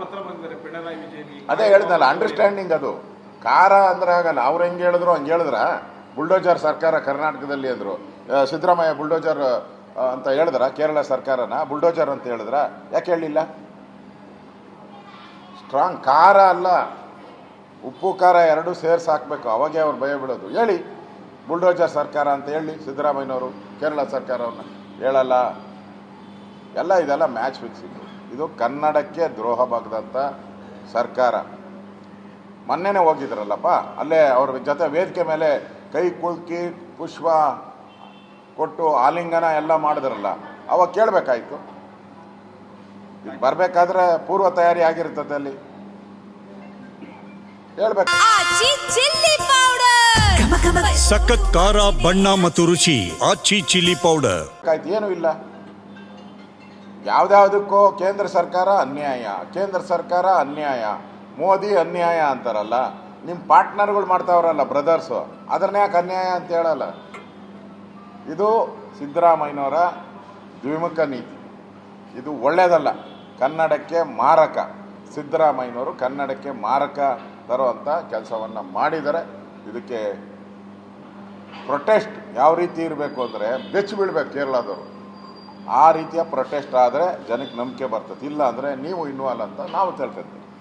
ಪತ್ರ ಪಿಣರಾಯಿ ಅದೇ ಹೇಳಿದ್ನಲ್ಲ ಅಂಡರ್ಸ್ಟ್ಯಾಂಡಿಂಗ್ ಅದು. ಕಾರ ಅಂದ್ರೆ ಆಗಲ್ಲ, ಅವ್ರು ಹೆಂಗೆ ಹೇಳಿದ್ರು ಹಂಗೆ ಹೇಳಿದ್ರ? ಬುಲ್ಡೋಜರ್ ಸರ್ಕಾರ ಕರ್ನಾಟಕದಲ್ಲಿ ಅಂದರು. ಸಿದ್ದರಾಮಯ್ಯ ಬುಲ್ಡೋಜರ್ ಅಂತ ಹೇಳಿದ್ರ? ಕೇರಳ ಸರ್ಕಾರನ ಬುಲ್ಡೋಜರ್ ಅಂತ ಹೇಳಿದ್ರ? ಯಾಕೆ ಹೇಳಿಲ್ಲ ಸ್ಟ್ರಾಂಗ್ ಖಾರ ಅಲ್ಲ. ಉಪ್ಪು, ಖಾರ ಎರಡೂ ಸೇರ್ಸಿ ಹಾಕಬೇಕು. ಅವಾಗೆ ಅವ್ರು ಭಯ ಬಿಡೋದು ಹೇಳಿ ಬುಲ್ಡೋಜರ್ ಸರ್ಕಾರ ಅಂತ ಹೇಳಿ ಸಿದ್ದರಾಮಯ್ಯನವರು, ಕೇರಳ ಸರ್ಕಾರವನ್ನು ಹೇಳಲ್ಲ. ಎಲ್ಲ ಇದೆಲ್ಲ ಮ್ಯಾಚ್ ಫಿಕ್ಸಿಂಗ್ ಇದು ಕನ್ನಡಕ್ಕೆ ದ್ರೋಹ ಬಗ್ದಂಥ ಸರ್ಕಾರ. ಮೊನ್ನೆನೇ ಹೋಗಿದ್ರಲ್ಲಪ್ಪ ಅಲ್ಲೇ ಅವ್ರ ಜೊತೆ ವೇದಿಕೆ ಮೇಲೆ ಕೈ ಕುಲ್ಕಿ ಪುಷ್ಪ ಕೊಟ್ಟು ಆಲಿಂಗನ ಎಲ್ಲ ಮಾಡಿದ್ರಲ್ಲ ಅವಾಗ ಕೇಳಬೇಕಾಯ್ತು. ಇದು ಬರಬೇಕಾದ್ರೆ ಪೂರ್ವ ತಯಾರಿ ಆಗಿರ್ತದೆ ಅಲ್ಲಿ. ಹೇಳ್ಬೇಕು. Chilli powder! ಸಖತ್ ಖಾರ ಬಣ್ಣ ಮತ್ತು ರುಚಿ ಆಚಿ ಚಿಲ್ಲಿ ಪೌಡರ್. ಆಯ್ತು ಏನೂ ಇಲ್ಲ. ಯಾವ್ದ್ಯಾವ್ದಕ್ಕೂ ಕೇಂದ್ರ ಸರ್ಕಾರ ಅನ್ಯಾಯ, ಕೇಂದ್ರ ಸರ್ಕಾರ ಅನ್ಯಾಯ, ಮೋದಿ ಅನ್ಯಾಯ ಅಂತಾರಲ್ಲ ನಿಮ್ಮ ಪಾರ್ಟ್ನರ್ಗಳು ಮಾಡ್ತಾವ್ರಲ್ಲ ಬ್ರದರ್ಸು, ಅದನ್ನ ಯಾಕೆ ಅನ್ಯಾಯ ಅಂತ ಹೇಳಲ್ಲ? ಇದು ಸಿದ್ದರಾಮಯ್ಯನವರ ದ್ವಿಮುಖ ನೀತಿ. ಇದು ಒಳ್ಳೆಯದಲ್ಲ ಕನ್ನಡಕ್ಕೆ ಮಾರಕ. ಸಿದ್ದರಾಮಯ್ಯನವರು ಕನ್ನಡಕ್ಕೆ ಮಾರಕ ತರುವಂಥ ಕೆಲಸವನ್ನು ಮಾಡಿದರೆ ಇದಕ್ಕೆ ಪ್ರೊಟೆಸ್ಟ್ ಯಾವ ರೀತಿ ಇರಬೇಕು ಅಂದರೆ ಬೆಚ್ಚಿ ಬೀಳ್ಬೇಕು ಕೇರಳದವರು. ಆ ರೀತಿಯ ಪ್ರೊಟೆಸ್ಟ್ ಆದರೆ ಜನಕ್ಕೆ ನಂಬಿಕೆ ಬರ್ತದೆ. ಇಲ್ಲ ಅಂದರೆ ನೀವು ಇನ್ವಾಲ್ ಅಂತ ನಾವು ತಿಳ್ಕೊತೀವಿ.